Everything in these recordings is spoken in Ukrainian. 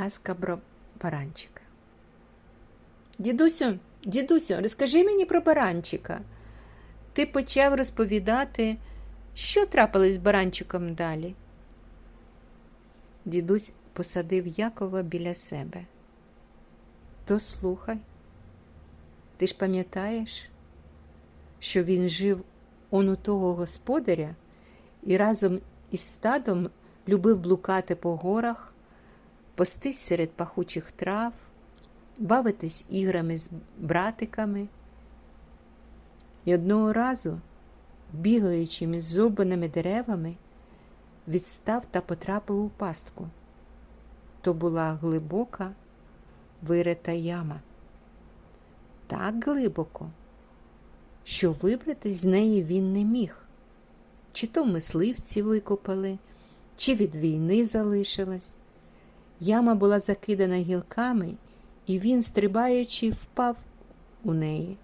Казка про баранчика. Дідусю, дідусю, розкажи мені про баранчика. Ти почав розповідати, що трапилось з баранчиком далі. Дідусь посадив Якова біля себе. То слухай. Ти ж пам'ятаєш, що він жив он у того господаря і разом із стадом любив блукати по горах, пастись серед пахучих трав, бавитись іграми з братиками. І одного разу, бігаючи між зубаними деревами, відстав та потрапив у пастку. То була глибока вирита яма. Так глибоко, що вибратись з неї він не міг. Чи то мисливці викопали, чи від війни залишилась. Яма була закидана гілками, і він, стрибаючи, впав у неї.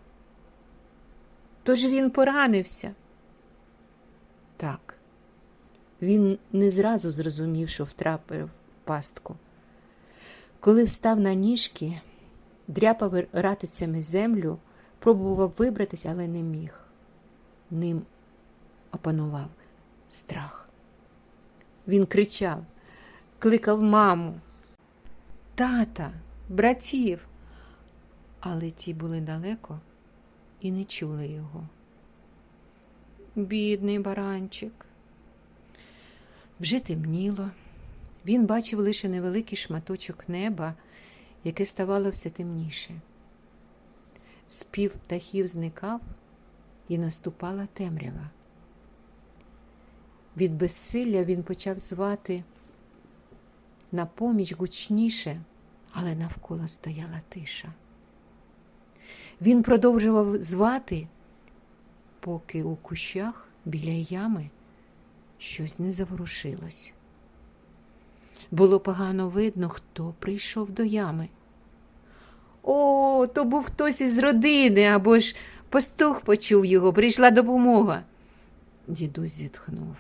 Тож він поранився. Так, він не зразу зрозумів, що втрапив пастку. Коли встав на ніжки, дряпав ратицями землю, пробував вибратися, але не міг. Ним опанував страх. Він кричав, кликав маму, тата, братів, але ті були далеко і не чули його. Бідний баранчик. Вже темніло. Він бачив лише невеликий шматочок неба, яке ставало все темніше. Спів птахів зникав і наступала темрява. Від безсилля він почав звати на поміч гучніше, але навколо стояла тиша. Він продовжував звати, поки у кущах біля ями щось не заворушилось. Було погано видно, хто прийшов до ями. О, то був хтось із родини або ж пастух почув його, прийшла допомога. Дідусь зітхнув.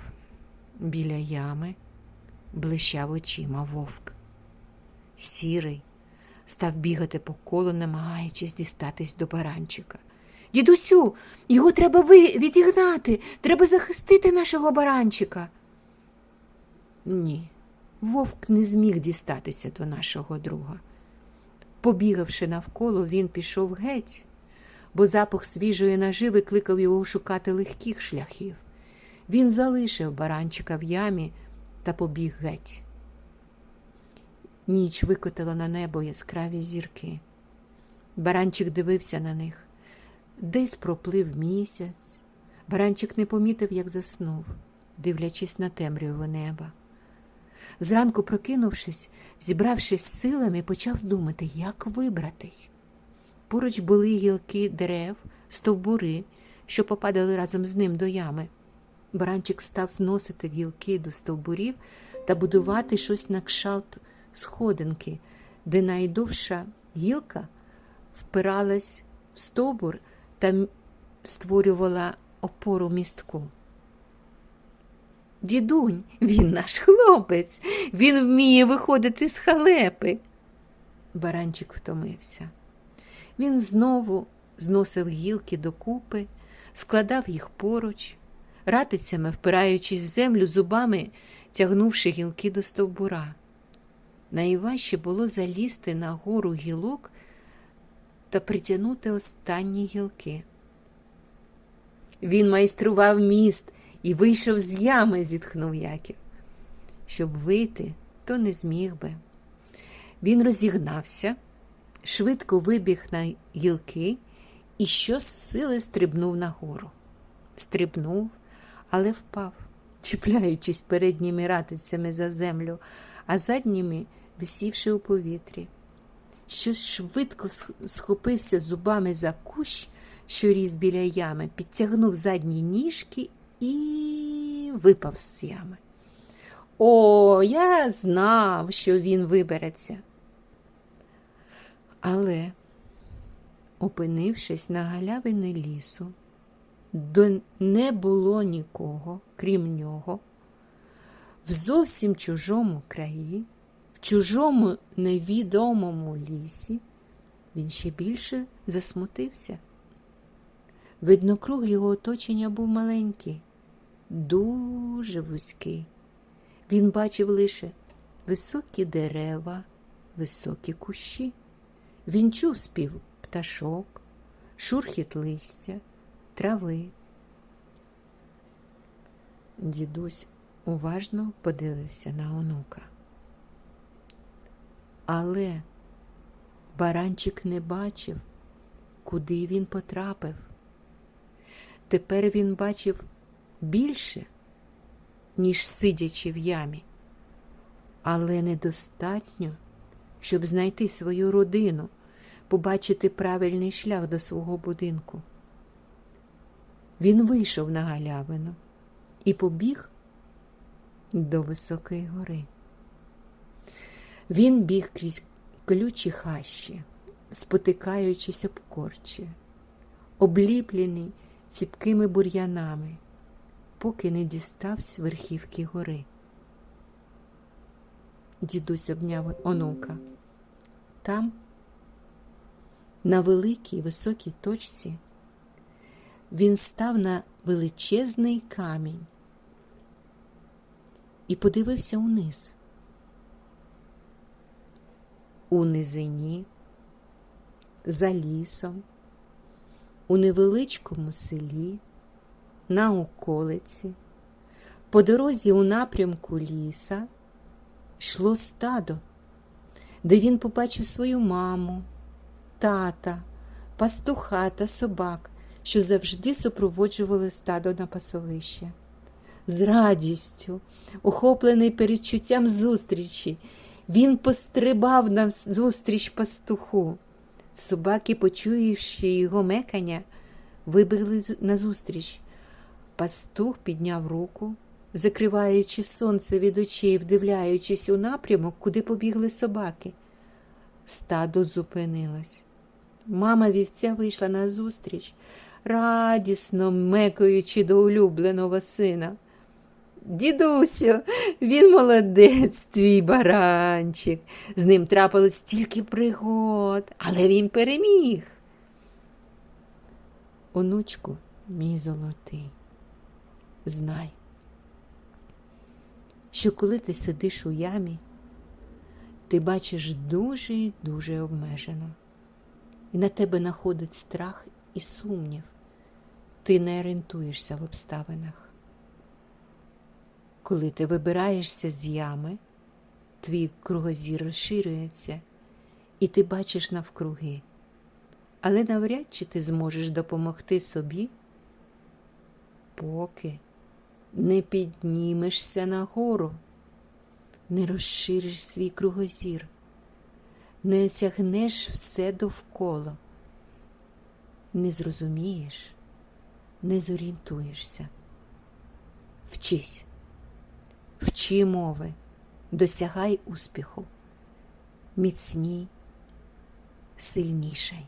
Біля ями блищав очима вовк. Сірий став бігати по колу, намагаючись дістатись до баранчика. Дідусю, його треба відігнати, треба захистити нашого баранчика. Ні, вовк не зміг дістатися до нашого друга. Побігавши навколо, він пішов геть, бо запах свіжої наживи кликав його шукати легких шляхів. Він залишив баранчика в ямі та побіг геть. Ніч викотила на небо яскраві зірки. Баранчик дивився на них. Десь проплив місяць. Баранчик не помітив, як заснув, дивлячись на темряву неба. Зранку, прокинувшись, зібравшись силами, почав думати, як вибратись. Поруч були гілки дерев, стовбури, що попадали разом з ним до ями. Баранчик став зносити гілки до стовбурів та будувати щось на кшалт сходинки, де найдовша гілка впиралась в стовбур та створювала опору містку. Дідунь, він наш хлопець, він вміє виходити з халепи. Баранчик втомився. Він знову зносив гілки докупи, складав їх поруч, ратицями, впираючись в землю зубами, тягнувши гілки до стовбура. Найважче було залізти на гору гілок та притягнути останні гілки. Він майстрував міст і вийшов з ями, зітхнув Яків. Щоб вийти, то не зміг би. Він розігнався, швидко вибіг на гілки і щосили стрибнув нагору. Стрибнув, але впав, чіпляючись передніми ратицями за землю, а задніми висівши у повітрі. Щось швидко схопився зубами за кущ, що ріс біля ями, підтягнув задні ніжки і випав з ями. О, я знав, що він вибереться. Але, опинившись на галявини лісу, не було нікого, крім нього, в зовсім чужому краї, в чужому невідомому лісі, він ще більше засмутився. Видно, круг його оточення був маленький, дуже вузький. Він бачив лише високі дерева, високі кущі. Він чув спів пташок, шурхіт листя, трави. Дідусь уважно подивився на онука. Але баранчик не бачив, куди він потрапив. Тепер він бачив більше, ніж сидячи в ямі, але недостатньо, щоб знайти свою родину, побачити правильний шлях до свого будинку. Він вийшов на галявину і побіг до високої гори. Він біг крізь колючі хащі, спотикаючись об корчі, обліплений ціпкими бур'янами, поки не дістався верхівки гори. Дідусь обняв онука. Там, на великій високій точці, він став на величезний камінь і подивився униз. У низині, за лісом, у невеличкому селі, на околиці, по дорозі у напрямку ліса йшло стадо, де він побачив свою маму, тата, пастуха та собак, що завжди супроводжували стадо на пасовище. З радістю, охоплений передчуттям зустрічі, він пострибав на зустріч пастуху. Собаки, почуявши його мекання, вибігли назустріч. Пастух підняв руку, закриваючи сонце від очей, вдивляючись у напрямок, куди побігли собаки. Стадо зупинилось. Мама вівця вийшла назустріч, радісно мекаючи до улюбленого сина. Дідусю, він молодець, твій баранчик. З ним трапилось стільки пригод, але він переміг. Онучку, мій золотий, знай, що коли ти сидиш у ямі, ти бачиш дуже і дуже обмежено, і на тебе находить страх і сумнів, ти не орієнтуєшся в обставинах. Коли ти вибираєшся з ями, твій кругозір розширюється, і ти бачиш навкруги, але навряд чи ти зможеш допомогти собі, поки не піднімешся нагору, не розшириш свій кругозір, не осягнеш все довкола, не зрозумієш, не зорієнтуєшся. Вчись. Вчи мови, досягай успіху, міцній, сильнішай.